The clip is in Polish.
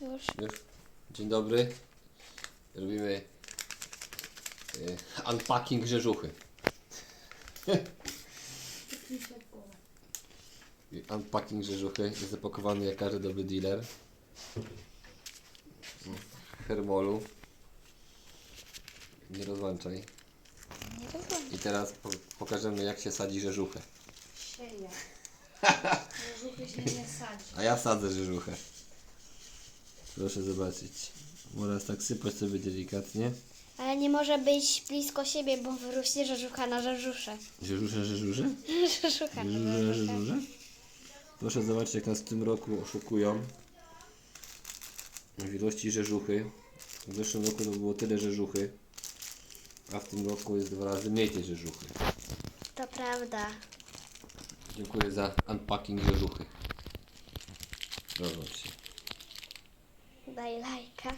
Już. Już. Dzień dobry. Robimy y, unpacking rzeżuchy. I Unpacking rzeżuchy jest zapakowany jak każdy dobry dealer. Hermolu. Nie rozłączaj. Nie rozumiem. I teraz po pokażemy jak się sadzi rzeżuchę. Sieje. Żółty się nie sadzi. A ja sadzę rzeżuchę. Proszę zobaczyć. Można tak sypać sobie delikatnie. Ale nie może być blisko siebie, bo wyrośnie żarzucha na żarzusze. Rzeżusze, rzeżusze? Żarzucha na Rzeżuże, żarzusze. rzeżuże? Proszę zobaczyć jak nas w tym roku oszukują. W ilości rzeżuchy. W zeszłym roku to było tyle rzeżuchy. A w tym roku jest dwa razy mniej tej rzeżuchy. To prawda. Dziękuję za unpacking rzeżuchy. Rozłącz się. Daj lajka.